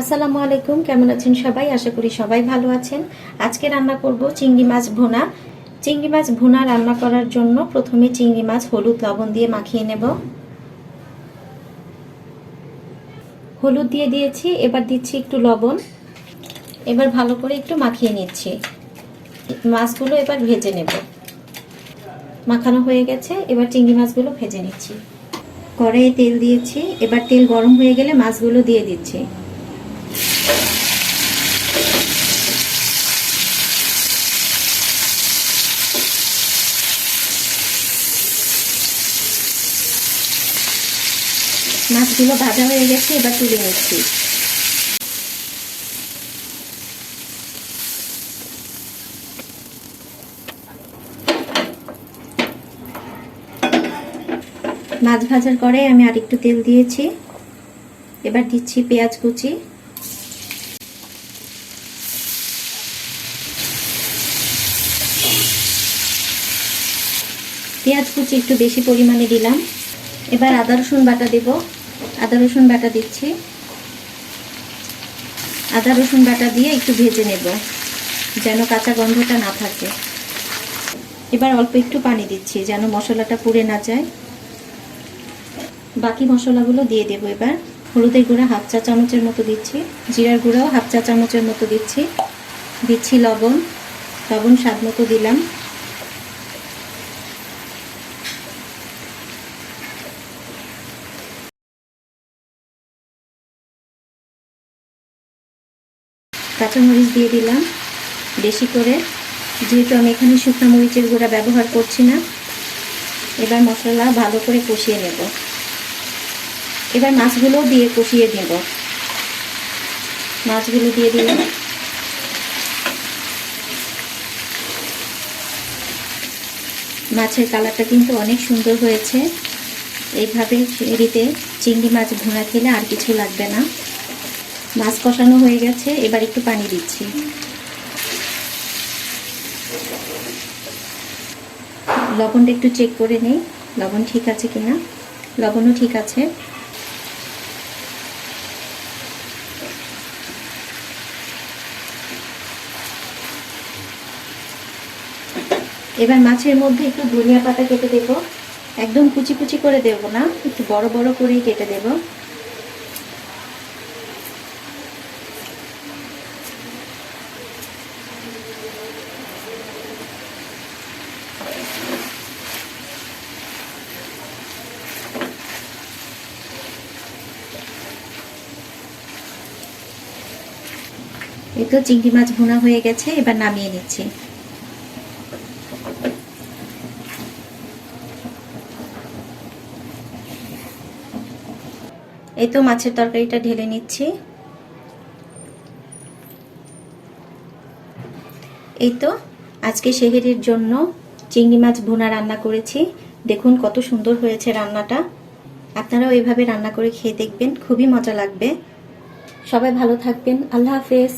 আসসালামু আলাইকুম, কেমন আছেন সবাই? আশা করি সবাই ভালো আছেন। আজকে রান্না করব চিংড়ি মাছ ভুনা। চিংড়ি মাছ ভুনা রান্না করার জন্য প্রথমে চিংড়ি মাছ হলুদ লবণ দিয়ে মাখিয়ে নেব। হলুদ দিয়ে দিয়েছি, এবার দিচ্ছি একটু লবণ। এবার ভালো করে একটু মাখিয়ে নিচ্ছি। মাছগুলো এবার ভেজে নেব। মাখানো হয়ে গেছে, এবার চিংড়ি মাছগুলো ভেজে নিচ্ছি। কড়াইয়ে তেল দিয়েছি, এবার তেল গরম হয়ে গেলে মাছগুলো দিয়ে দিচ্ছি। মাছগুলো ভাজা হয়ে গেছে, এবার তুলে নিচ্ছি। মাছ ভাজার করে আমি আর একটু তেল দিয়েছি। এবার দিচ্ছি পেঁয়াজ কুচি। পেঁয়াজ কুচি একটু বেশি পরিমাণে দিলাম। এবার আদা রসুন বাটা দেব। আদা রসুন বাটা দিচ্ছি। আদা রসুন বাটা দিয়ে একটু ভেজে নেব, যেন কাঁচা গন্ধটা না থাকে। এবার অল্প একটু পানি দিচ্ছি, যেন মশলাটা পুড়ে না যায়। বাকি মশলাগুলো দিয়ে দেব এবার। হলুদের গুঁড়া হাফ চা চামচের মতো দিচ্ছি, জিরার গুঁড়াও হাফ চা চামচের মতো দিচ্ছি। দিচ্ছি লবণ লবণ স্বাদ মতো দিলাম। কাঁচামরিচ দিয়ে দিলাম। বেশি করে। যেহেতু আমি এখানে শুকনো মরিচের গুঁড়া ব্যবহার করছি না, এবার মশলা ভালো করে কষিয়ে নেব। এবার মাছগুলো দিয়ে কষিয়ে নেব মাছগুলো দিয়ে দিলাম। মাছের কালারটা কিন্তু অনেক সুন্দর হয়েছে। এইভাবে সিঁড়িতে চিংড়ি মাছ ভোনা খেলে আর কিছু লাগবে না। মাছ কষানো হয়ে গেছে, এবার একটু পানি দিচ্ছি। লবণটা একটু চেক করে নিই, লবণ ঠিক আছে কিনা? লবণও ঠিক আছে। এবার মাছের মধ্যে একটু ধনিয়া পাতা কেটে দেব। একদম কুচি কুচি করে দেব না, একটু বড় বড় করেই কেটে দেব। এই তো চিংড়ি মাছ ভুনা হয়ে গেছে, এবার নামিয়ে নিচ্ছি। এই তো মাছের তরকারিটা ঢেলে নিচ্ছি। এই তো আজকে সেহেরির জন্য চিংড়ি মাছ ভুনা রান্না করেছি। দেখুন কত সুন্দর হয়েছে রান্নাটা। আপনারাও এভাবে রান্না করে খেয়ে দেখবেন, খুবই মজা লাগবে। সবাই ভালো থাকবেন, আল্লাহ হাফেজ।